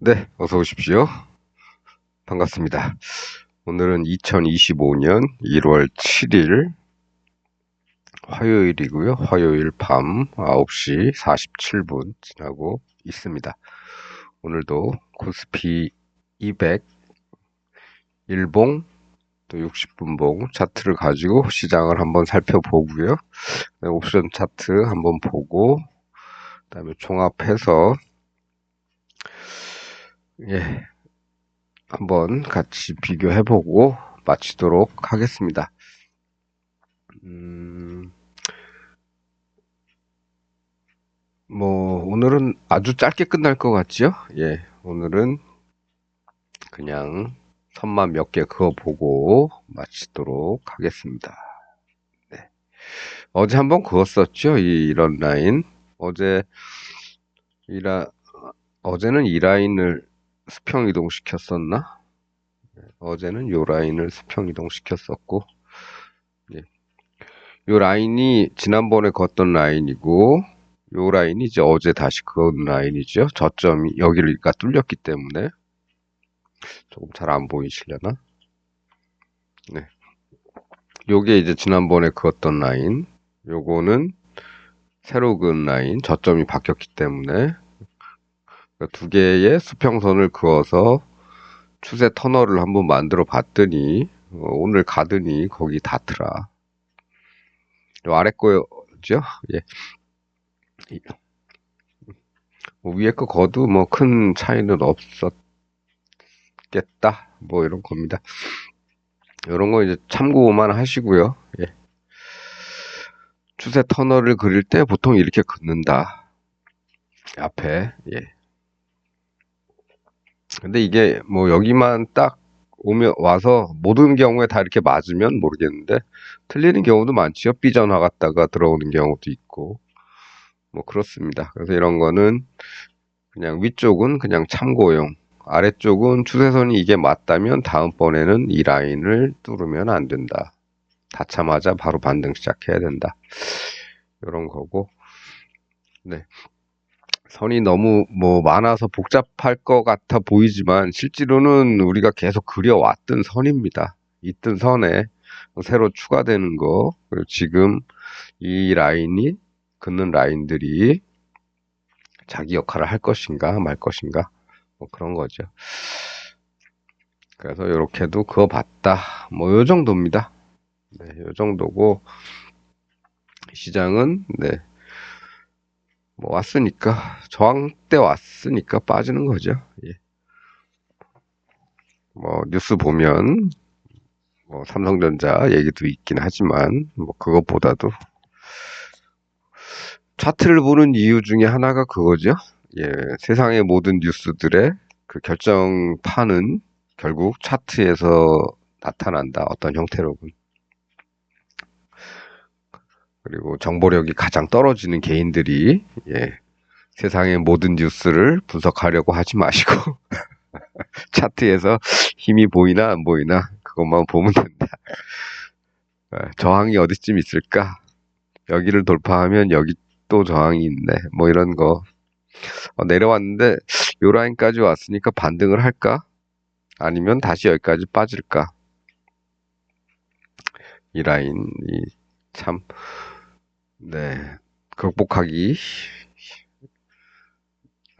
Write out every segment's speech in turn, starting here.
네, 어서 오십시오. 반갑습니다. 오늘은 2025년 1월 7일 화요일이고요. 화요일 밤 9시 47분 지나고 있습니다. 오늘도 코스피 200 일봉 또 60분봉 차트를 가지고 시장을 한번 살펴보고요. 네, 옵션 차트 한번 보고 그다음에 종합해서 예, 한번 같이 비교해보고 마치도록 하겠습니다. 음, 뭐, 오늘은 아주 짧게 끝날 것 같지요? 예, 오늘은 그냥 선만 몇 개 그어보고 마치도록 하겠습니다. 네. 어제 한번 그었었죠? 이, 이런 라인. 어제, 이라, 어제는 이 라인을 수평 이동시켰었나? 어제는 요 라인을 수평 이동시켰었고, 예. 요 라인이 지난번에 걷던 라인이고, 요 라인이 이제 어제 다시 그은 라인이죠. 저점이 여기가 뚫렸기 때문에 조금 잘 안 보이시려나? 네. 요게 이제 지난번에 그었던 라인, 요거는 새로 그은 라인, 저점이 바뀌었기 때문에 두 개의 수평선을 그어서 추세 터널을 한번 만들어 봤더니 어, 오늘 가더니 거기 닿더라. 요 아래 거죠? 예. 뭐 위에 거 거도 뭐 큰 차이는 없었겠다. 뭐 이런 겁니다. 이런 거 이제 참고만 하시고요. 예. 추세 터널을 그릴 때 보통 이렇게 긋는다. 앞에 예. 근데 이게 뭐 여기만 딱 오면 와서 모든 경우에 다 이렇게 맞으면 모르겠는데 틀리는 경우도 많지요. 삐져나 갔다가 들어오는 경우도 있고 뭐 그렇습니다. 그래서 이런 거는 그냥 위쪽은 그냥 참고용 아래쪽은 추세선이 이게 맞다면 다음번에는 이 라인을 뚫으면 안 된다. 닿자마자 바로 반등 시작해야 된다. 이런 거고 네. 선이 너무 뭐 많아서 복잡할 것 같아 보이지만 실제로는 우리가 계속 그려왔던 선입니다. 있던 선에 새로 추가되는 거 그리고 지금 이 라인이 긋는 라인들이 자기 역할을 할 것인가 말 것인가 뭐 그런 거죠. 그래서 이렇게도 그어 봤다. 뭐 요 정도입니다. 네, 요 정도고 시장은 네. 뭐 왔으니까 저항 때 왔으니까 빠지는 거죠. 예. 뭐 뉴스 보면 뭐 삼성전자 얘기도 있긴 하지만 뭐 그것보다도 차트를 보는 이유 중에 하나가 그거죠. 예, 세상의 모든 뉴스들의 그 결정판은 결국 차트에서 나타난다. 어떤 형태로든. 그리고 정보력이 가장 떨어지는 개인들이 예, 세상의 모든 뉴스를 분석하려고 하지 마시고 차트에서 힘이 보이나 안 보이나 그것만 보면 된다. 아, 저항이 어디쯤 있을까? 여기를 돌파하면 여기 또 저항이 있네. 뭐 이런 거 어, 내려왔는데 요 라인까지 왔으니까 반등을 할까? 아니면 다시 여기까지 빠질까? 이 라인이 참 네. 극복하기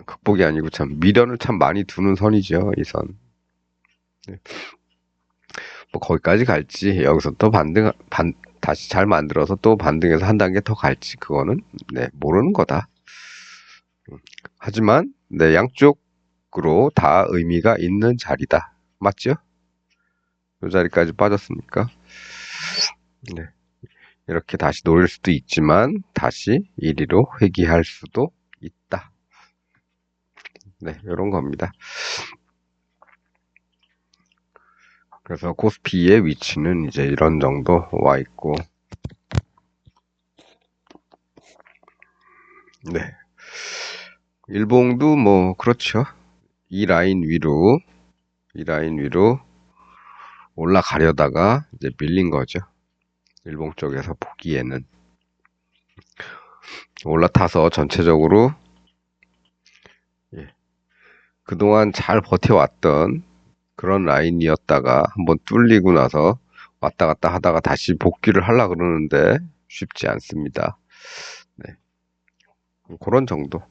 극복이 아니고 참 미련을 참 많이 두는 선이죠, 이 선. 네. 뭐 거기까지 갈지 여기서 또 반등 반 다시 잘 만들어서 또 반등해서 한 단계 더 갈지 그거는 네, 모르는 거다. 음, 하지만 네, 양쪽으로 다 의미가 있는 자리다. 맞죠? 이 자리까지 빠졌으니까. 네. 이렇게 다시 놓을 수도 있지만 다시 1위로 회귀할 수도 있다. 네, 이런 겁니다. 그래서 코스피의 위치는 이제 이런 정도 와 있고 네. 일봉도 뭐 그렇죠. 이 라인 위로 이 라인 위로 올라가려다가 이제 밀린 거죠. 일봉 쪽에서 보기에는 올라타서 전체적으로 예, 그동안 잘 버텨왔던 그런 라인이었다가 한번 뚫리고 나서 왔다 갔다 하다가 다시 복귀를 하려 그러는데 쉽지 않습니다. 네. 그런 정도.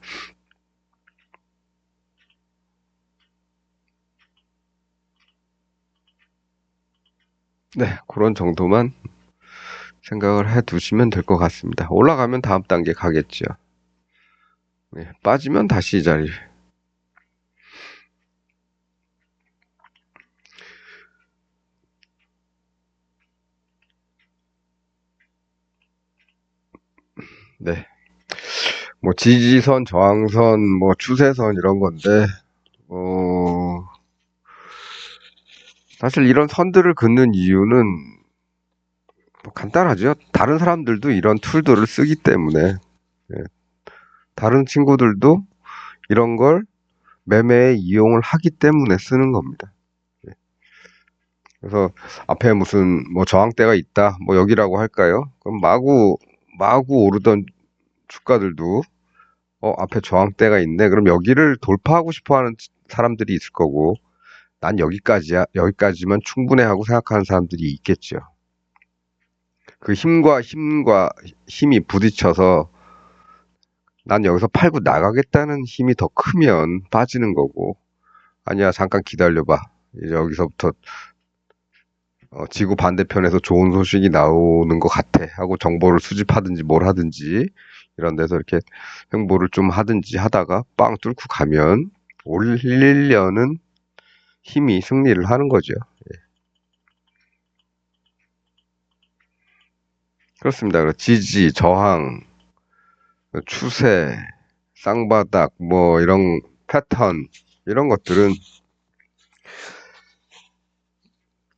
네, 그런 정도만 생각을 해 두시면 될 것 같습니다. 올라가면 다음 단계 가겠죠. 네, 빠지면 다시 이 자리. 네. 뭐 지지선, 저항선, 뭐 추세선 이런 건데, 어, 사실 이런 선들을 긋는 이유는 뭐 간단하죠. 다른 사람들도 이런 툴들을 쓰기 때문에 예. 다른 친구들도 이런 걸 매매에 이용을 하기 때문에 쓰는 겁니다. 예. 그래서 앞에 무슨 뭐 저항대가 있다, 뭐 여기라고 할까요? 그럼 마구 마구 오르던 주가들도 어 앞에 저항대가 있네. 그럼 여기를 돌파하고 싶어하는 사람들이 있을 거고 난 여기까지야, 여기까지만 충분해 하고 생각하는 사람들이 있겠죠. 그 힘과 힘과 힘이 부딪혀서 난 여기서 팔고 나가겠다는 힘이 더 크면 빠지는 거고, 아니야, 잠깐 기다려봐. 이제 여기서부터 어, 지구 반대편에서 좋은 소식이 나오는 것 같아 하고 정보를 수집하든지 뭘 하든지 이런 데서 이렇게 행보를 좀 하든지 하다가 빵 뚫고 가면 올리려는 힘이 승리를 하는 거죠. 예. 그렇습니다. 그 지지, 저항, 추세, 쌍바닥, 뭐 이런 패턴 이런 것들은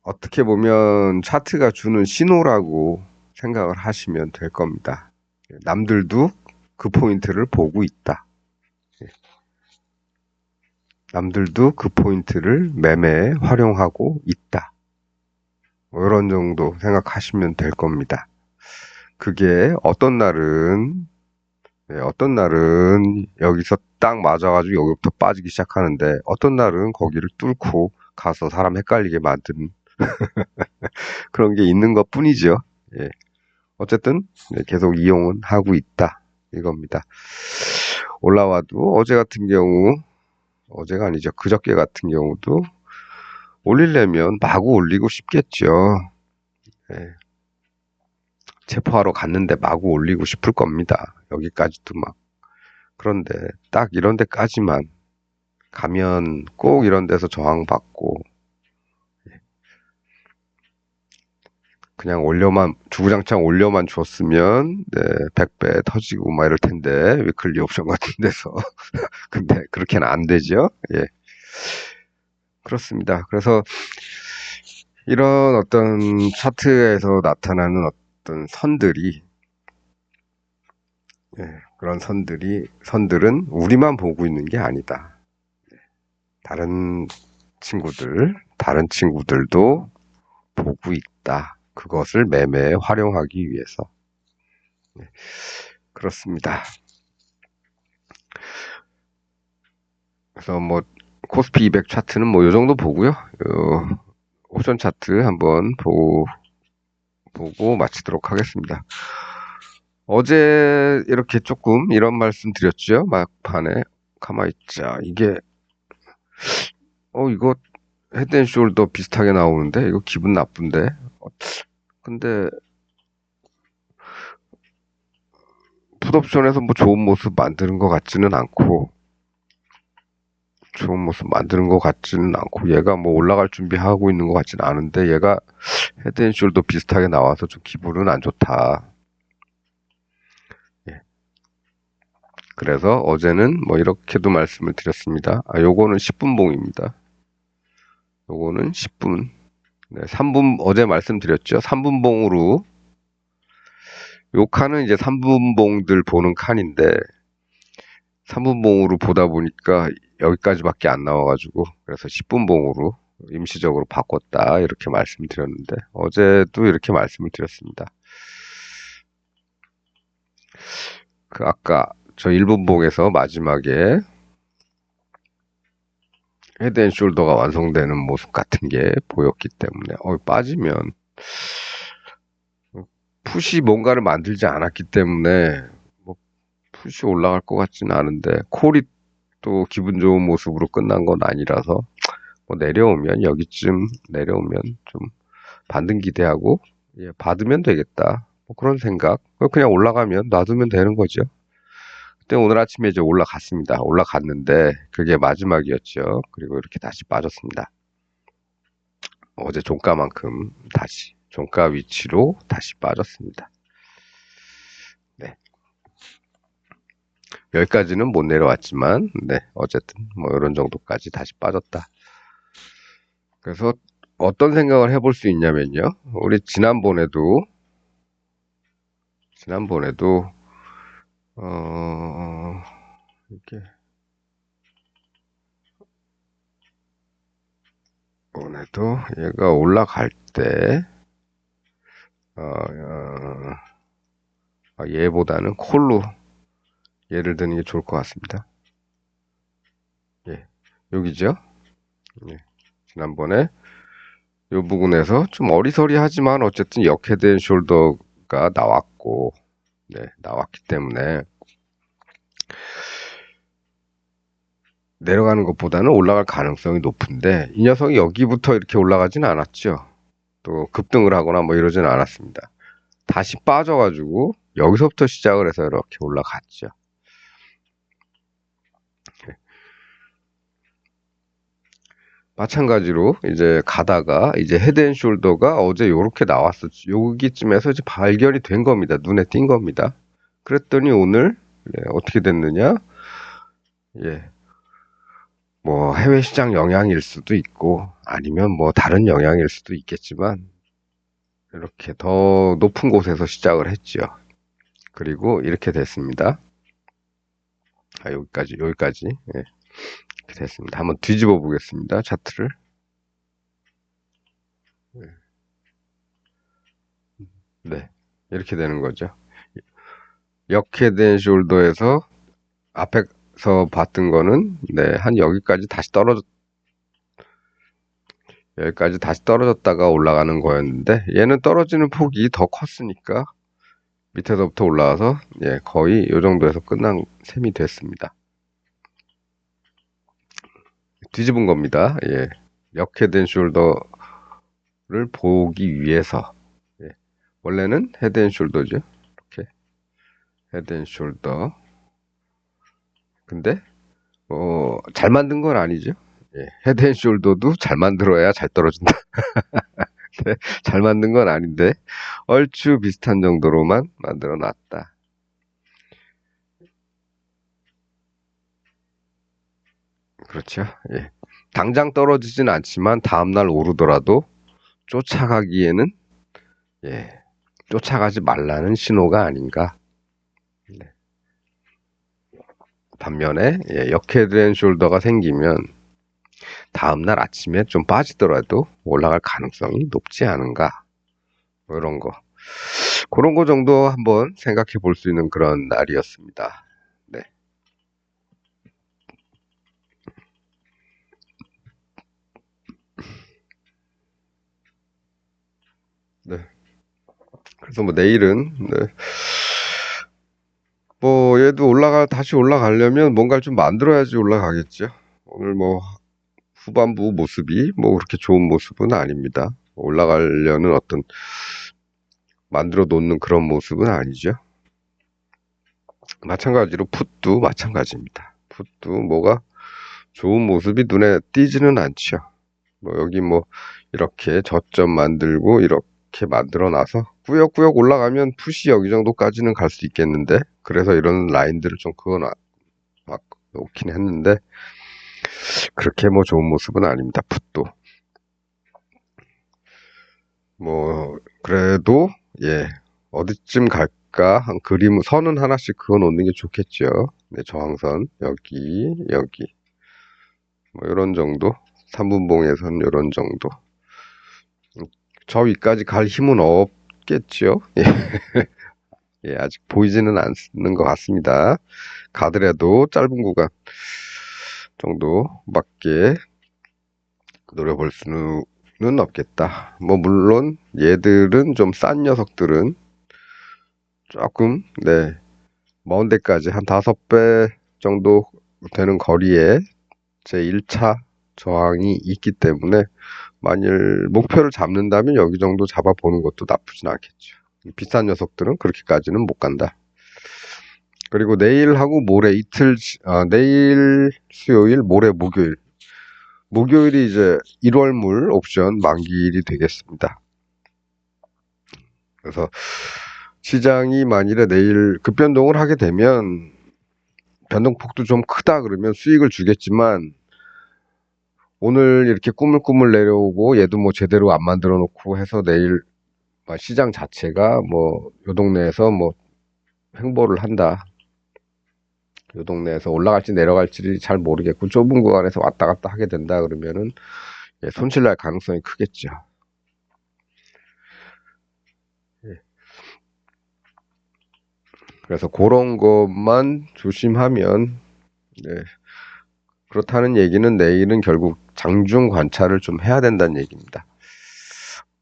어떻게 보면 차트가 주는 신호라고 생각을 하시면 될 겁니다. 남들도 그 포인트를 보고 있다. 남들도 그 포인트를 매매에 활용하고 있다. 뭐 이런 정도 생각하시면 될 겁니다. 그게 어떤 날은 네, 어떤 날은 여기서 딱 맞아가지고 여기부터 빠지기 시작하는데 어떤 날은 거기를 뚫고 가서 사람 헷갈리게 만드는 그런 게 있는 것 뿐이죠. 예. 어쨌든 네, 계속 이용은 하고 있다 이겁니다. 올라와도 어제 같은 경우 어제가 아니죠. 그저께 같은 경우도 올리려면 마구 올리고 싶겠죠. 예. 체포하러 갔는데 마구 올리고 싶을 겁니다. 여기까지도 막. 그런데 딱 이런 데까지만 가면 꼭 이런 데서 저항받고 예. 그냥 올려만 주구장창 올려만 줬으면 네, 100배 터지고 막 이럴 텐데 위클리 옵션 같은 데서 근데 그렇게는 안 되죠. 예. 그렇습니다. 그래서 이런 어떤 차트에서 나타나는 어떤 선들이 예, 그런 선들이 선들은 우리만 보고 있는 게 아니다. 다른 친구들, 다른 친구들도 보고 있다. 그것을 매매에 활용하기 위해서. 네, 그렇습니다. 그래서 뭐 코스피 200 차트는 뭐 요 정도 보고요. 요 옵션 차트 한번 보고 보고 마치도록 하겠습니다. 어제 이렇게 조금 이런 말씀 드렸죠. 막판에 가만있자. 이게 어 이거 헤드앤숄더 비슷하게 나오는데 이거 기분 나쁜데. 근데 풋옵션에서 뭐 좋은 모습 만드는 것 같지는 않고 좋은 모습 만드는 것 같지는 않고 얘가 뭐 올라갈 준비하고 있는 것 같지는 않은데 얘가 헤드앤숄더 비슷하게 나와서 좀 기분은 안 좋다. 예. 그래서 어제는 뭐 이렇게도 말씀을 드렸습니다. 아, 요거는 10분 봉입니다. 요거는 10분. 네, 3분 어제 말씀드렸죠. 3분 봉으로 요 칸은 이제 3분 봉들 보는 칸인데 3분 봉으로 보다 보니까 여기까지밖에 안 나와가지고 그래서 10분 봉으로 임시적으로 바꿨다 이렇게 말씀드렸는데 어제도 이렇게 말씀을 드렸습니다. 그 아까 저 1분 봉에서 마지막에 헤드앤숄더가 완성되는 모습 같은 게 보였기 때문에 어, 빠지면 풋이 뭔가를 만들지 않았기 때문에 뭐 풋이 올라갈 것 같지는 않은데 콜이 또 기분 좋은 모습으로 끝난 건 아니라서 뭐 내려오면 여기쯤 내려오면 좀 반등 기대하고 예, 받으면 되겠다. 뭐 그런 생각. 그냥 올라가면 놔두면 되는 거죠. 그때 오늘 아침에 이제 올라갔습니다. 올라갔는데 그게 마지막이었죠. 그리고 이렇게 다시 빠졌습니다. 어제 종가만큼 다시 종가 위치로 다시 빠졌습니다. 여기까지는 못 내려왔지만, 네, 어쨌든 뭐 이런 정도까지 다시 빠졌다. 그래서 어떤 생각을 해볼 수 있냐면요. 우리 지난번에도, 지난번에도, 어, 이렇게, 오늘도 얘가 올라갈 때, 어, 어, 아, 얘보다는 콜로 얘를 드는 게 좋을 것 같습니다. 예, 여기죠? 예, 지난번에 이 부분에서 좀 어리서리하지만 어쨌든 역헤드 앤 숄더가 나왔고, 네, 나왔기 때문에 내려가는 것보다는 올라갈 가능성이 높은데 이 녀석이 여기부터 이렇게 올라가지는 않았죠. 또 급등을 하거나 뭐 이러지는 않았습니다. 다시 빠져가지고 여기서부터 시작을 해서 이렇게 올라갔죠. 마찬가지로 이제 가다가 이제 헤드앤숄더가 어제 요렇게 나왔었죠. 여기쯤에서 이제 발견이 된 겁니다. 눈에 띈 겁니다. 그랬더니 오늘 네, 어떻게 됐느냐? 예. 뭐 해외 시장 영향일 수도 있고 아니면 뭐 다른 영향일 수도 있겠지만 이렇게 더 높은 곳에서 시작을 했죠. 그리고 이렇게 됐습니다. 아, 여기까지 여기까지 예. 됐습니다. 한번 뒤집어 보겠습니다. 차트를. 예. 네, 이렇게 되는 거죠. 역헤드앤 숄더에서 앞에서 봤던 거는 네, 한 여기까지 다시 떨어졌 여기까지 다시 떨어졌다가 올라가는 거였는데 얘는 떨어지는 폭이 더 컸으니까 밑에서부터 올라와서 예, 거의 이 정도에서 끝난 셈이 됐습니다. 뒤집은 겁니다. 예, 역헤드앤 숄더를 보기 위해서 예, 원래는 헤드 앤 숄더죠. 이렇게 헤드 앤 숄더 근데 어, 잘 만든 건 아니죠. 예, 헤드 앤 숄더도 잘 만들어야 잘 떨어진다. 네, 잘 만든 건 아닌데 얼추 비슷한 정도로만 만들어 놨다. 그렇죠. 예. 당장 떨어지진 않지만 다음날 오르더라도 쫓아가기에는 예, 쫓아가지 말라는 신호가 아닌가. 네. 반면에 예, 역헤드앤 숄더가 생기면 다음날 아침에 좀 빠지더라도 올라갈 가능성이 높지 않은가. 뭐 이런 거. 그런 거 정도 한번 생각해 볼 수 있는 그런 날이었습니다. 네. 네. 그래서 뭐 내일은 네. 뭐 얘도 올라가 다시 올라가려면 뭔가를 좀 만들어야지 올라가겠죠. 오늘 뭐 후반부 모습이 뭐 그렇게 좋은 모습은 아닙니다. 올라가려는 어떤 만들어 놓는 그런 모습은 아니죠. 마찬가지로 풋도 마찬가지입니다. 풋도 뭐가 좋은 모습이 눈에 띄지는 않죠. 뭐 여기 뭐 이렇게 저점 만들고 이렇게 만들어 놔서 꾸역꾸역 올라가면 풋이 여기 정도까지는 갈 수 있겠는데? 그래서 이런 라인들을 좀 그어놔 막 놓긴 했는데 그렇게 뭐 좋은 모습은 아닙니다. 풋도. 뭐 그래도 예 어디쯤 갈까? 한 그림 선은 하나씩 그어 놓는 게 좋겠죠. 네, 저항선 여기 여기. 뭐 이런 정도? 3분봉에선 이런 정도. 저 위까지 갈 힘은 없 겠죠. 예. 예, 아직 보이지는 않는 것 같습니다. 가더라도 짧은 구간 정도밖에 노려볼 수는 없겠다. 뭐 물론 얘들은 좀 싼 녀석들은 조금 네 먼 데까지 한 다섯 배 정도 되는 거리에 제 1차 저항이 있기 때문에 만일 목표를 잡는다면 여기 정도 잡아보는 것도 나쁘진 않겠죠. 비싼 녀석들은 그렇게까지는 못 간다. 그리고 내일하고 모레 이틀, 아, 내일 수요일, 모레 목요일. 목요일이 이제 1월물 옵션 만기일이 되겠습니다. 그래서 시장이 만일에 내일 급변동을 하게 되면 변동폭도 좀 크다 그러면 수익을 주겠지만 오늘 이렇게 꾸물꾸물 내려오고 얘도 뭐 제대로 안 만들어 놓고 해서 내일 시장 자체가 뭐 요 동네에서 뭐 횡보를 한다. 요 동네에서 올라갈지 내려갈지 잘 모르겠고 좁은 구간에서 왔다 갔다 하게 된다 그러면은 예, 손실 날 가능성이 크겠죠. 예. 그래서 그런 것만 조심하면 네. 그렇다는 얘기는 내일은 결국 장중 관찰을 좀 해야 된다는 얘기입니다.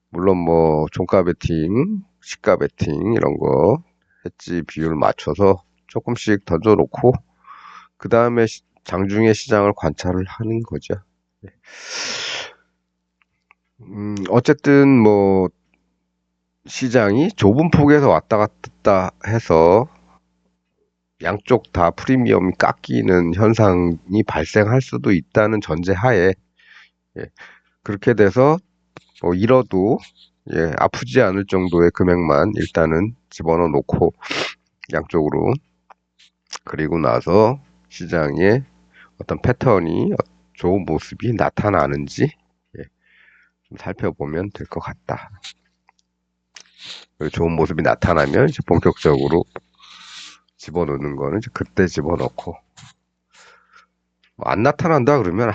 물론 뭐 종가 베팅, 시가 베팅 이런 거 해지 비율 맞춰서 조금씩 던져놓고 그 다음에 장중의 시장을 관찰을 하는 거죠. 네. 음, 어쨌든 뭐 시장이 좁은 폭에서 왔다 갔다 해서 양쪽 다 프리미엄이 깎이는 현상이 발생할 수도 있다는 전제하에 예, 그렇게 돼서 뭐 잃어도 예, 아프지 않을 정도의 금액만 일단은 집어넣어 놓고 양쪽으로 그리고 나서 시장에 어떤 패턴이 좋은 모습이 나타나는지 예, 좀 살펴보면 될 것 같다. 좋은 모습이 나타나면 이제 본격적으로 집어넣는 거는 이제 그때 집어넣고 뭐 안 나타난다 그러면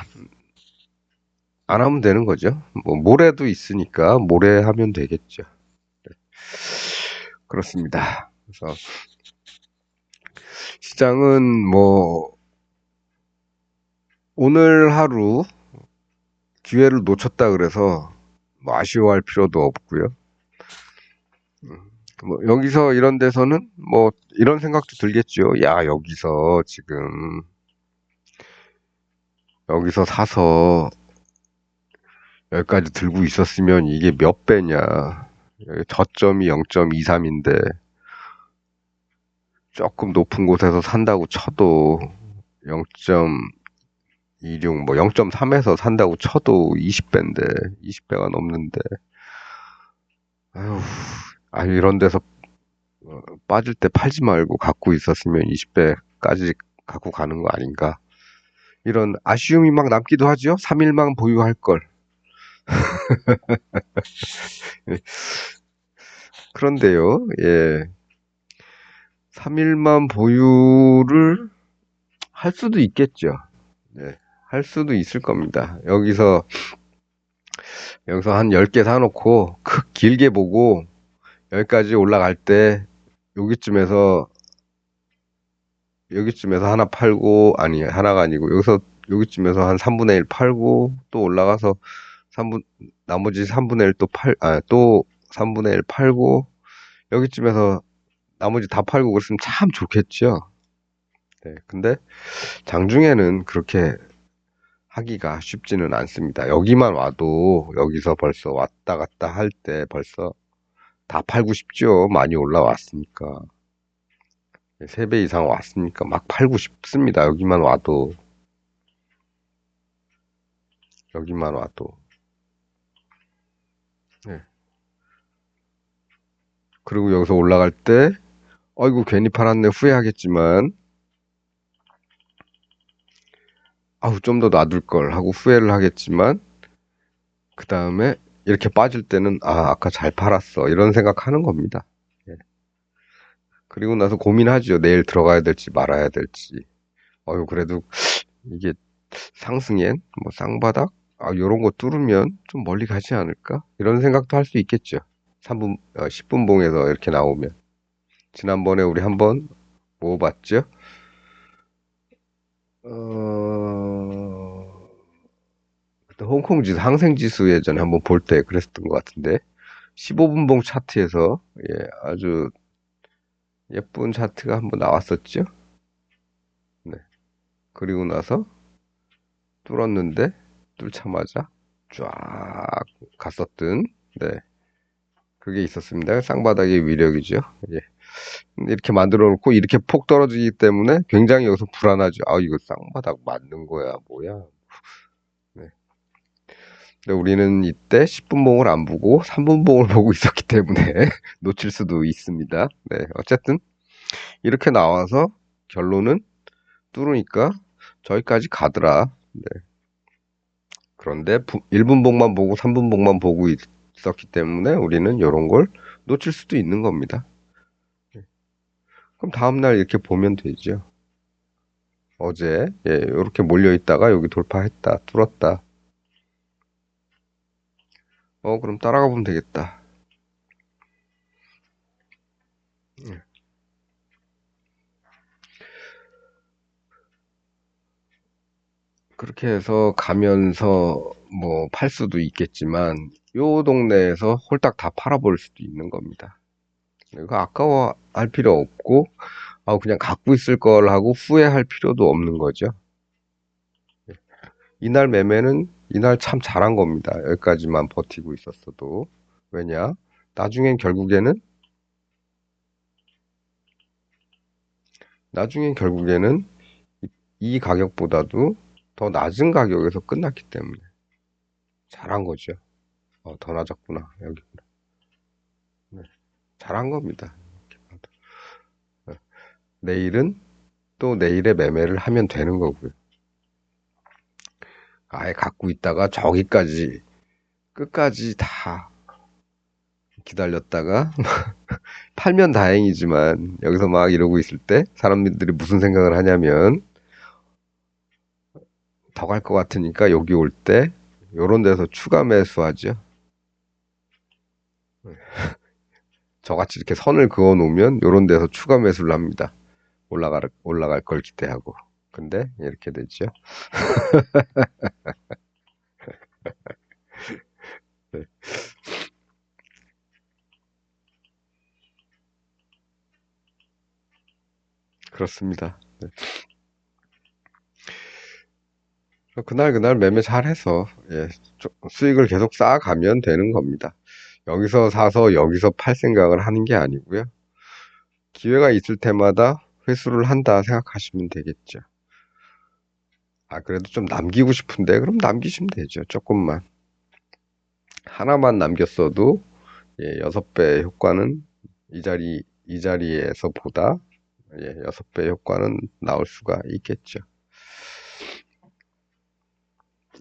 안 하면 되는 거죠. 뭐 모레도 있으니까 모레 하면 되겠죠. 네. 그렇습니다. 그래서 시장은 뭐 오늘 하루 기회를 놓쳤다 그래서 뭐 아쉬워할 필요도 없고요. 음, 뭐 여기서 이런 데서는 뭐 이런 생각도 들겠죠. 야 여기서 지금 여기서 사서 여기까지 들고 있었으면 이게 몇 배냐. 저점이 0.23인데 조금 높은 곳에서 산다고 쳐도 0.26, 뭐 0.3에서 산다고 쳐도 20배인데, 20배가 넘는데, 아휴, 아 이런 데서 어, 빠질 때 팔지 말고 갖고 있었으면 20배까지 갖고 가는 거 아닌가. 이런 아쉬움이 막 남기도 하죠. 3일만 보유할 걸. 그런데요, 예. 3일만 보유를 할 수도 있겠죠. 네, 할 수도 있을 겁니다. 여기서, 여기서 한 10개 사놓고, 크, 길게 보고, 여기까지 올라갈 때, 여기쯤에서, 여기쯤에서 하나 팔고, 아니, 하나가 아니고, 여기서, 여기쯤에서 한 3분의 1 팔고, 또 올라가서 3분, 나머지 3분의 1 또 팔, 아, 또 3분의 1 팔고, 여기쯤에서 나머지 다 팔고 그랬으면 참 좋겠죠. 네, 근데 장중에는 그렇게 하기가 쉽지는 않습니다. 여기만 와도 여기서 벌써 왔다 갔다 할 때 벌써 다 팔고 싶죠. 많이 올라왔으니까. 3배 이상 왔으니까 막 팔고 싶습니다. 여기만 와도. 여기만 와도. 네. 그리고 여기서 올라갈 때 어이구 괜히 팔았네 후회하겠지만 아우 좀 더 놔둘 걸 하고 후회를 하겠지만 그 다음에 이렇게 빠질 때는 아 아까 잘 팔았어 이런 생각하는 겁니다. 예. 그리고 나서 고민하죠 내일 들어가야 될지 말아야 될지. 어유 그래도 이게 상승엔 뭐 쌍바닥 아 요런 거 뚫으면 좀 멀리 가지 않을까 이런 생각도 할 수 있겠죠. 3분 어, 10분 봉에서 이렇게 나오면 지난번에 우리 한번 모아봤죠? 어... 그때 홍콩 지수, 항생 지수 예전에 한번 볼 때 그랬었던 것 같은데 15분 봉 차트에서 예, 아주 예쁜 차트가 한번 나왔었죠. 네. 그리고 나서 뚫었는데 뚫자마자 쫙 갔었던 네. 그게 있었습니다. 쌍바닥의 위력이죠. 예. 이렇게 만들어 놓고 이렇게 폭 떨어지기 때문에 굉장히 여기서 불안하죠. 아, 이거 쌍바닥 맞는 거야, 뭐야. 네. 근데 우리는 이때 10분 봉을 안 보고 3분 봉을 보고 있었기 때문에 놓칠 수도 있습니다. 네, 어쨌든 이렇게 나와서 결론은 뚫으니까 저기까지 가더라. 네. 그런데 1분봉만 보고 3분봉만 보고 있었기 때문에 우리는 이런 걸 놓칠 수도 있는 겁니다. 네. 그럼 다음날 이렇게 보면 되죠. 어제 예, 이렇게 몰려 있다가 여기 돌파했다, 뚫었다. 어, 그럼 따라가 보면 되겠다. 예. 그렇게 해서 가면서 뭐 팔 수도 있겠지만 요 동네에서 홀딱 다 팔아버릴 수도 있는 겁니다. 이거 아까워할 필요 없고 아 그냥 갖고 있을 걸 하고 후회할 필요도 없는 거죠. 예. 이날 매매는 이날 참 잘한 겁니다. 여기까지만 버티고 있었어도 왜냐? 나중엔 결국에는 나중엔 결국에는 이, 이 가격보다도 더 낮은 가격에서 끝났기 때문에 잘한 거죠. 어, 더 낮았구나 여기구나. 네, 잘한 겁니다. 네. 내일은 또 내일의 매매를 하면 되는 거고요. 아예 갖고 있다가 저기까지 끝까지 다 기다렸다가 팔면 다행이지만 여기서 막 이러고 있을 때 사람들이 무슨 생각을 하냐면 더 갈 것 같으니까 여기 올 때 요런 데서 추가 매수하죠. 저같이 이렇게 선을 그어 놓으면 요런 데서 추가 매수를 합니다. 올라갈 올라갈 걸 기대하고. 근데 이렇게 되죠. 네. 그렇습니다. 네. 그날 그날 매매 잘 해서 예, 수익을 계속 쌓아가면 되는 겁니다. 여기서 사서 여기서 팔 생각을 하는 게 아니고요. 기회가 있을 때마다 회수를 한다 생각하시면 되겠죠. 아, 그래도 좀 남기고 싶은데, 그럼 남기시면 되죠. 조금만. 하나만 남겼어도, 예, 6배 효과는 이 자리, 이 자리에서 보다, 예, 6배 효과는 나올 수가 있겠죠.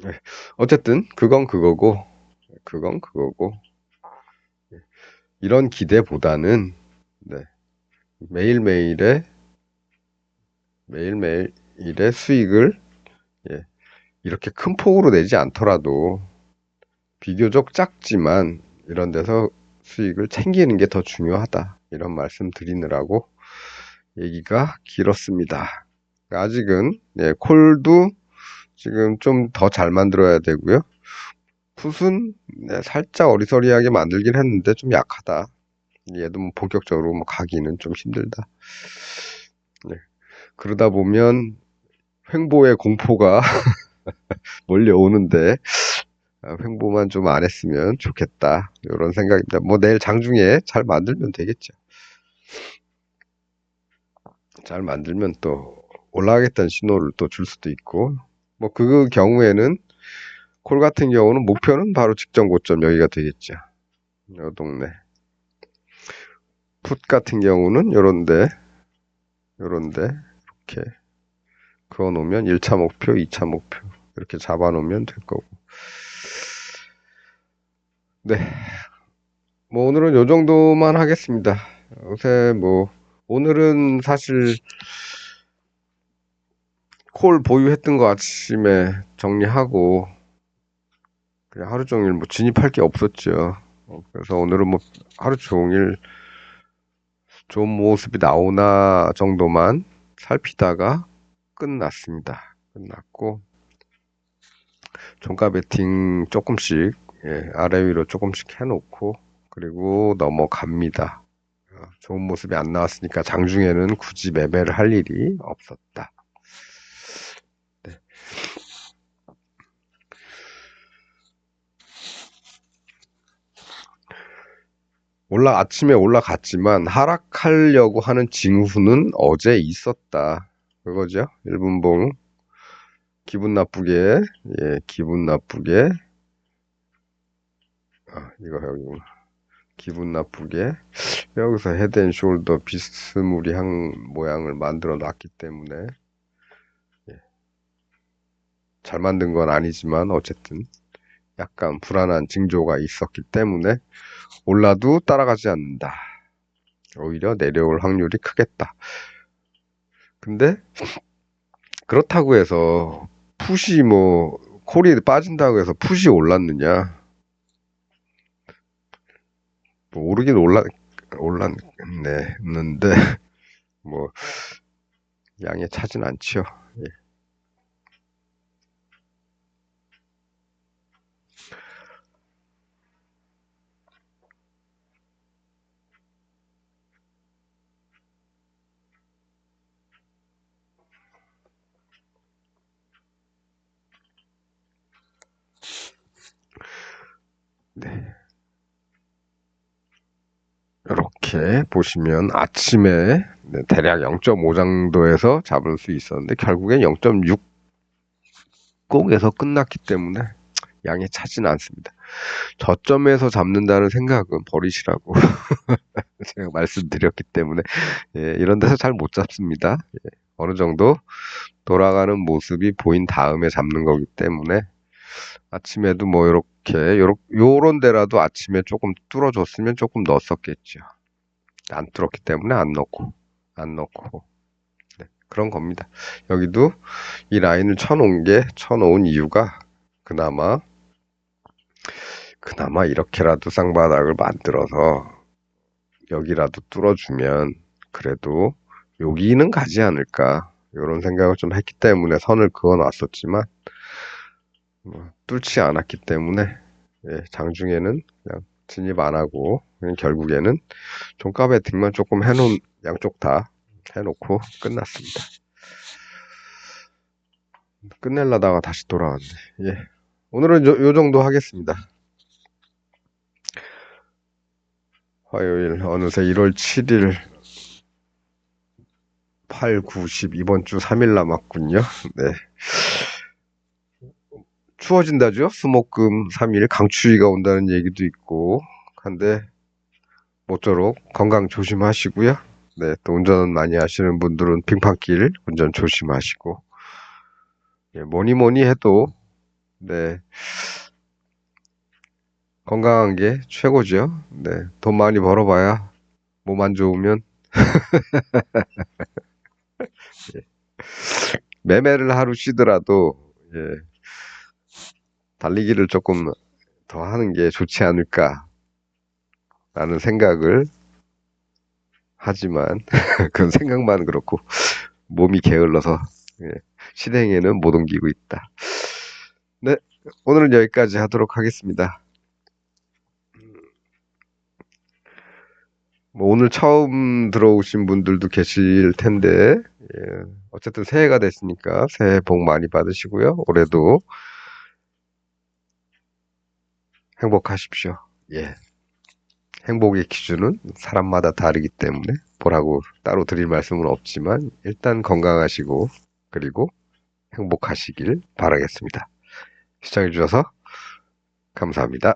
예, 어쨌든, 그건 그거고, 그건 그거고, 예, 이런 기대보다는, 네, 매일매일의, 매일매일의 수익을 예, 이렇게 큰 폭으로 내지 않더라도 비교적 작지만 이런 데서 수익을 챙기는 게 더 중요하다. 이런 말씀 드리느라고 얘기가 길었습니다. 아직은 예, 콜도 지금 좀 더 잘 만들어야 되고요. 풋은 네, 살짝 어리서리하게 만들긴 했는데 좀 약하다. 얘도 뭐 본격적으로 뭐 가기는 좀 힘들다. 네. 그러다 보면 횡보의 공포가 몰려오는데 아, 횡보만 좀 안 했으면 좋겠다 이런 생각입니다. 뭐 내일 장중에 잘 만들면 되겠죠. 잘 만들면 또 올라가겠다는 신호를 또 줄 수도 있고 뭐 그 경우에는 콜 같은 경우는 목표는 바로 직전 고점 여기가 되겠죠. 요 동네. 풋 같은 경우는 요런데 요런데 이렇게 그어 놓으면 1차 목표, 2차 목표 이렇게 잡아 놓으면 될 거고. 네. 뭐 오늘은 요 정도만 하겠습니다. 요새 뭐 오늘은 사실 콜 보유했던 거 아침에 정리하고 그냥 하루 종일 뭐 진입할 게 없었죠. 어, 그래서 오늘은 뭐 하루 종일 좋은 모습이 나오나 정도만 살피다가 끝났습니다. 끝났고 종가 베팅 조금씩 예, 아래 위로 조금씩 해놓고 그리고 넘어갑니다. 어, 좋은 모습이 안 나왔으니까 장중에는 굳이 매매를 할 일이 없었다. 올라 아침에 올라갔지만 하락하려고 하는 징후는 어제 있었다. 그거죠? 1분봉 기분 나쁘게 예, 기분 나쁘게 아, 이거 여기구나. 기분 나쁘게 여기서 헤드앤숄더 비스무리한 모양을 만들어 놨기 때문에 예. 잘 만든 건 아니지만 어쨌든 약간 불안한 징조가 있었기 때문에 올라도 따라가지 않는다. 오히려 내려올 확률이 크겠다. 근데 그렇다고 해서 풋이 뭐 콜이 빠진다고 해서 풋이 올랐느냐? 뭐 오르긴 올라 올랐네,는데 뭐 양에 차진 않지요. 예. 네. 이렇게 보시면 아침에 네, 대략 0.5 정도에서 잡을 수 있었는데 결국엔 0.6 꼭에서 끝났기 때문에 양이 차지는 않습니다. 저점에서 잡는다는 생각은 버리시라고 제가 말씀드렸기 때문에 예, 이런 데서 잘 못 잡습니다. 예, 어느 정도 돌아가는 모습이 보인 다음에 잡는 거기 때문에 아침에도 뭐 이렇게 요런 데라도 아침에 조금 뚫어줬으면 조금 넣었었겠죠. 안 뚫었기 때문에 안 넣고 안 넣고 네, 그런 겁니다. 여기도 이 라인을 쳐놓은 게 쳐놓은 이유가 그나마 그나마 이렇게라도 쌍바닥을 만들어서 여기라도 뚫어주면 그래도 여기는 가지 않을까 이런 생각을 좀 했기 때문에 선을 그어 놨었지만 뭐, 뚫지 않았기 때문에 예, 장중에는 그냥 진입 안 하고 결국에는 종가 베팅만 조금 해놓은 양쪽 다 해놓고 끝났습니다. 끝낼라다가 다시 돌아왔네. 예. 오늘은 요, 요 정도 하겠습니다. 화요일 어느새 1월 7일 8, 9, 10 이번 주 3일 남았군요. 네. 추워진다죠. 수목금 3일 강추위가 온다는 얘기도 있고 한데 모쪼록 건강 조심하시고요. 네, 또 운전 많이 하시는 분들은 빙판길 운전 조심하시고 예, 뭐니 뭐니 해도 네 건강한 게 최고죠. 네, 돈 많이 벌어봐야 몸 안 좋으면 예. 매매를 하루 쉬더라도 예, 달리기를 조금 더 하는 게 좋지 않을까 라는 생각을 하지만 그건 생각만 그렇고 몸이 게을러서 예, 실행에는 못 옮기고 있다. 네, 오늘은 여기까지 하도록 하겠습니다. 뭐 오늘 처음 들어오신 분들도 계실 텐데 예, 어쨌든 새해가 됐으니까 새해 복 많이 받으시고요. 올해도 행복하십시오. 예. 행복의 기준은 사람마다 다르기 때문에 뭐라고 따로 드릴 말씀은 없지만 일단 건강하시고 그리고 행복하시길 바라겠습니다. 시청해 주셔서 감사합니다.